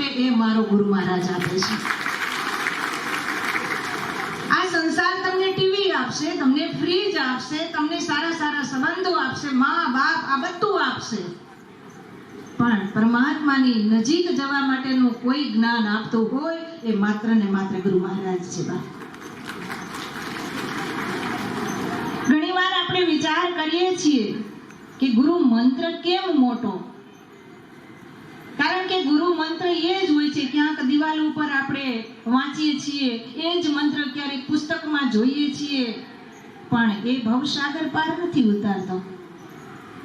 આપે એ મારો ગુરુ મહારાજ આપે છે. આ સંસાર તમને ટીવી આપશે, તમને ફ્રીજ આપશે, તમને સારા સારા સંબંધો આપશે, મા, બાપ, આ બધું આપશે. પણ પરમાત્માની નજીક જવા માટેનું કોઈ જ્ઞાન આપતું હોય, એ માત્ર ને માત્ર ગુરુ મહારાજ છે ઘણીવાર આપણે વિચાર કરીએ છીએ કે ગુરુ મંત્ર કેમ મોટો? મંત્ર એ જ હોય છે, ક્યાંક દિવાલ ઉપર આપણે વાંચીએ છીએ, એ જ મંત્ર ક્યારેક પુસ્તકમાં જોઈએ છીએ. પણ એ ભવસાગર પાર નથી ઉતારતો.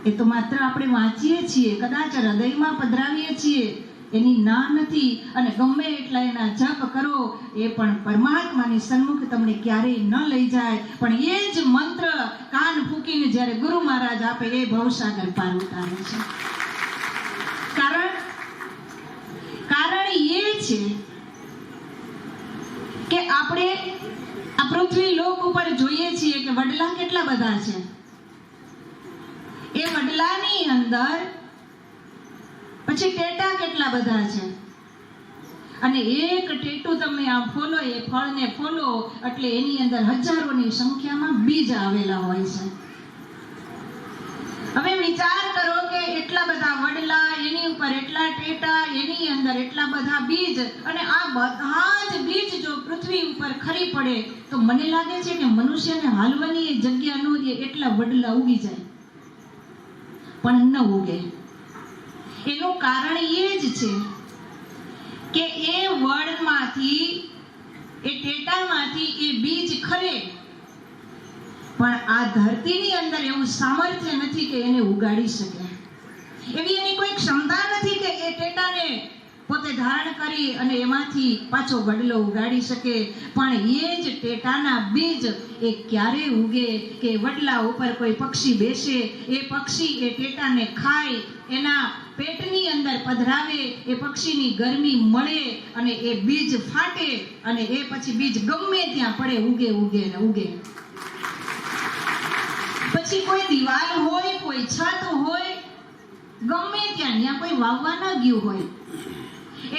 એ તો માત્ર આપણે વાંચીએ છીએ, કદાચ હૃદયમાં પધરાવીએ છીએ. એની ના નથી અને ગમે એટલા એના જપ કરો, એ પણ પરમાત્માની સન્મુખ તમને ક્યારેય ન લઈ જાય. પણ એ જ મંત્ર કાન ફૂકીને જ્યારે ગુરુ મહારાજ આપે, એ ભવસાગર પાર ઉતારે છે કારણ કારણ એ છે કે આપણે આ પૃથ્વી લોક ઉપર જોઈએ છીએ કે વડલા કેટલા બધા છે? એ વડલાની અંદર પછી ટેટા કેટલા બધા છે? અને એક ટેટું તમે આમ ફોલો, એ ફળને ફોલો એટલે એની અંદર હજારોની સંખ્યામાં બીજ આવેલા હોય છે હવે વિચાર કરો કે એટલા બધા વડલા એની ઉપર એટલા ટેટા, એની અંદર એટલા બધા બીજ અને આ બધા જ બીજ જો પૃથ્વી ઉપર ખરી પડે, તો મને લાગે છે કે મનુષ્યને હાલવાની એ જગ્યા ન રહે, એટલા વડલા ઉગી જાય. પણ ન ઉગે. એનું કારણ એ જ છે કે એ વડમાંથી, એ ટેટામાંથી એ બીજ ખરે. પણ આ ધરતીની અંદર એવું સામર્થ્ય નથી કે એને ઉગાડી શકે. એવી એની કોઈ ક્ષમતા નથી કે એ ટેટાને પોતે ધારણ કરી અને એમાંથી પાછો વડલો ઉગાડી શકે. પણ એ જ ટેટાના બીજ એ ક્યારે ઉગે કે વડલા ઉપર કોઈ પક્ષી બેસે, એ પક્ષી એ ટેટાને ખાય, એના પેટની અંદર પધરાવે, એ પક્ષીની ગરમી મળે અને એ બીજ ફાટે અને એ પછી બીજ ગમે ત્યાં પડે, ઉગે ઉગે ને ઉગે. પછી કોઈ દિવાલ હોય, કોઈ છત હોય ગમે ત્યાં ત્યાં કોઈ વાવવા ન ગયું હોય.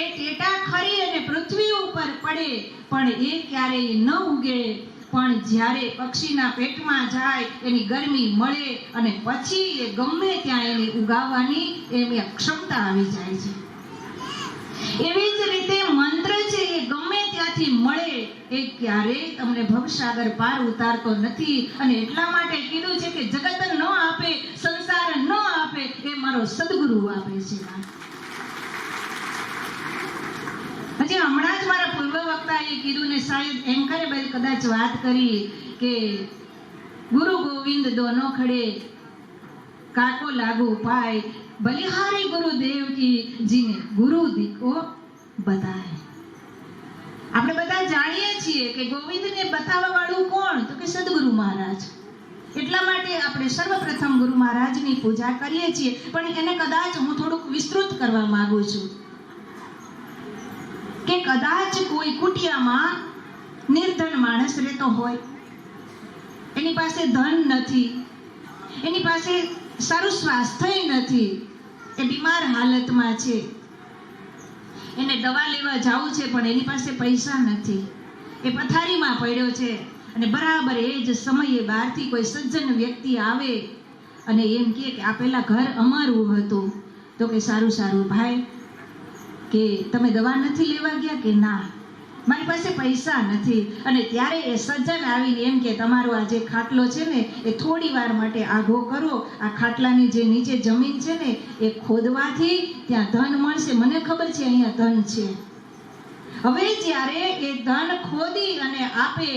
એ ટેટા ખરી અને પૃથ્વી ઉપર પડે, પણ એ ક્યારેય ન ઉગે. પણ જ્યારે પક્ષીના પેટમાં જાય, એની ગરમી મળે અને પછી એ ગમે ત્યાં એને ઉગાવવાની એની ક્ષમતા આવી જાય છે. એવી જ રીતે મંત્ર છે એ ગમે ત્યાંથી મળે, એ ક્યારેય તમને ભવસાગર પાર ઉતારતો નથી. અને એટલા માટે કીધું છે કે જગત ન આપે સંસાર ન આપે એ મારો સદગુરુ આપે છે હજી હમણાં જ મારા પૂર્વ વક્તાએ કીધું ને સાહેબ એન્કરે બેલ કદાચ વાત કરી કે ગુરુ ગોવિંદ દોનો ખડે કાકો લાગુ પાય, બલિહારી ગુરુદેવ કી જીને ગુરુ દીકો બતાય. આપણે બધા જાણીએ છીએ કે ગોવિંદને બતાવવા વાળું કોણ? તો કે સદગુરુ મહારાજ. એટલા માટે આપણે સર્વપ્રથમ ગુરુ મહારાજની પૂજા કરીએ છીએ. પણ એને કદાચ હું થોડુંક વિસ્તૃત કરવા માંગુ છું. કે કદાચ કોઈ કુટિયામાં નિર્ધન માણસ રહેતો હોય. એની પાસે ધન નથી. એની પાસે સારું સ્વાસ્થ્ય નથી. એ બીમાર હાલતમાં છે. એને દવા લેવા જવું છે, પણ એની પાસે પૈસા નથી. એ પથારીમાં પડ્યો છે. અને બરાબર એ જ સમયે બહારથી કોઈ સજ્જન વ્યક્તિ આવે અને એમ કહે કે આ પહેલાં ઘર અમારું હતું, તો કે સારું સારું, ભાઈ, કે તમે દવા નથી લેવા ગયા કે ના? મારી પાસે પૈસા નથી. અને ત્યારે એ સજ્જન આવીને એમ કે તમારો આ જે ખાટલો છે ને, એ થોડી વાર માટે આઘો કરો. આ ખાટલાની જે નીચે જમીન છે ને, એ ખોદવાથી ત્યાં ધન મળશે. મને ખબર છે અહીંયા ધન છે. હવે જ્યારે એ ધન ખોદી અને આપે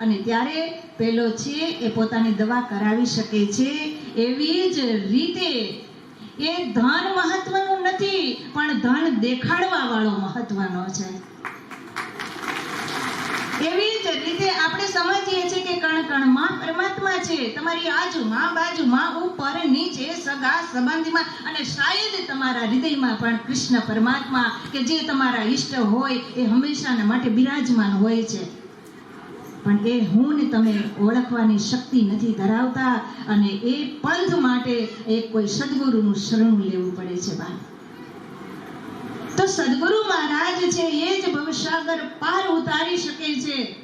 અને ત્યારે પેલો છે એ પોતાની દવા કરાવી શકે છે એવી જ રીતે એ ધન મહત્વનું નથી, પણ ધન દેખાડવા વાળો મહત્વનો છે. એવી જ રીતે આપણે સમજીએ છીએ કે કણ કણમાં પરમાત્મા છે. તમારી આજુમાં બાજુમાં ઉપર નીચે સગા સંબંધીમાં અને શાયદ તમારા હૃદયમાં પણ કૃષ્ણ પરમાત્મા કે જે તમારા ઈષ્ટ હોય એ હંમેશાના માટે બિરાજમાન હોય છે. પણ એ હું તમે ઓળખવાની શક્તિ નથી ધરાવતા અને એ પંથ માટે એ કોઈ સદગુરુનું શરણું લેવું પડે છે બા. તો સદગુરુ મહારાજ છે, એ જ ભવસાગર પાર ઉતારી શકે છે.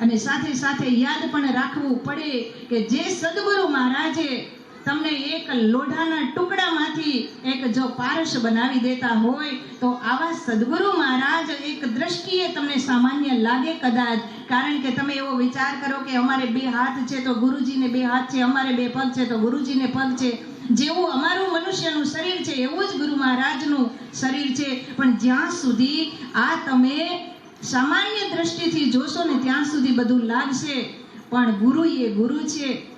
અને સાથે સાથે યાદ પણ રાખવું પડે કે જે સદગુરુ મહારાજે તમને એક લોઢાના ટુકડામાંથી એક જો પારસ બનાવી દેતા હોય, તો આવા સદગુરુ મહારાજ એક દ્રષ્ટિએ તમને સામાન્ય લાગે કદાચ. કારણ કે તમે એવો વિચાર કરો કે અમારે બે હાથ છે તો ગુરુજીને બે હાથ છે, અમારે બે પગ છે તો ગુરુજીને પગ છે. જેવું અમારું મનુષ્યનું શરીર છે, એવું જ ગુરુ મહારાજનું શરીર છે. પણ જ્યાં સુધી આ તમે સામાન્ય દ્રષ્ટિથી જોશો ને ત્યાં સુધી બધું લાગશે. પણ ગુરુ એ ગુરુ છે.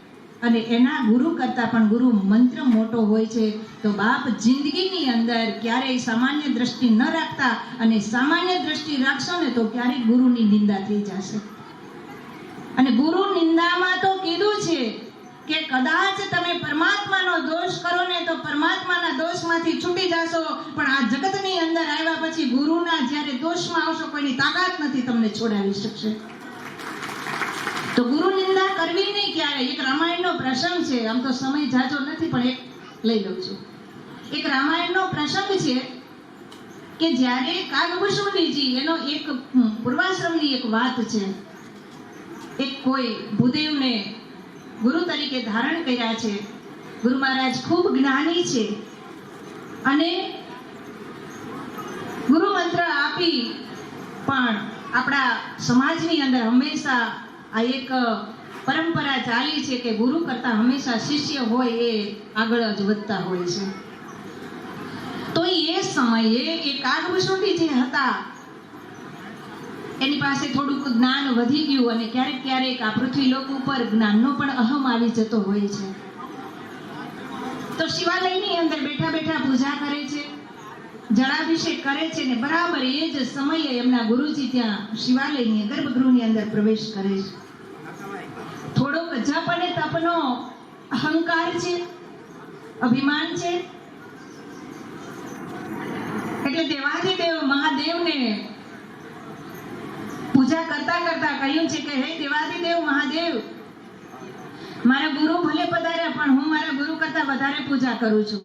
અને એના ગુરુ કરતાં પણ ગુરુ મંત્ર મોટો હોય છે, તો બાપ જિંદગીની અંદર ક્યારેય સામાન્ય દ્રષ્ટિ ન રાખતા અને સામાન્ય દ્રષ્ટિ રાખશો ને તો ક્યારેય ગુરુની નિંદા થઈ જશે. અને ગુરુ નિંદામાં તો કીધું છે કે કદાચ તમે પરમાત્માનો દોષ કરો ને તો પરમાત્માના દોષમાંથી છૂટી જશો, પણ આ જગતની અંદર આવ્યા પછી ગુરુના જ્યારે દોષમાં આવશો, કોઈની તાકાત નથી તમને છોડાવી શકશે. તો ગુરુ નિંદા કરવી નહીં ક્યારે? એક રામાયણનો પ્રસંગ છે, આમ તો સમય જાજો નથી, પણ એક લઈ લઉં છું. એક રામાયણનો પ્રસંગ છે કે જ્યારે કાગભૂષણજી એનો એક પૂર્વાશ્રમની એક વાત છે. એક કોઈ ભૂદેવને ગુરુ તરીકે ધારણ કર્યા છે. ગુરુ મહારાજ ખૂબ જ્ઞાની છે. અને ગુરુ મંત્ર આપી પણ આપણા સમાજની અંદર હંમેશા આ એક પરંપરા ચાલી છે કે ગુરુ કરતાં હંમેશા શિષ્ય હોય એ આગળ જ વધતા હોય છે. તો એ સમયે એ કાગભૂષણજી જે હતા, એની પાસે થોડુંક જ્ઞાન વધી ગયું અને ક્યારેક ક્યારેક આ પૃથ્વી લોક ઉપર જ્ઞાનનો પણ અહમ આવી જતો હોય છે. તો શિવાલયની અંદર બેઠા બેઠા પૂજા કરે છે, જળાભિષેક કરે છે ને બરાબર એ જ સમયે એમના ગુરુજી ત્યાં શિવાલયની ગર્ભગૃહની અંદર પ્રવેશ કરે છે. જપ અને તપનો અહંકાર છે, અભિમાન છે. એટલે દેવાધિદેવ મહાદેવને પૂજા કરતા કરતા કહ્યું છે કે, હે દેવાધિદેવ મહાદેવ, મારા ગુરુ ભલે પધાર્યા, પણ હું મારા ગુરુ કરતા વધારે પૂજા કરું છું.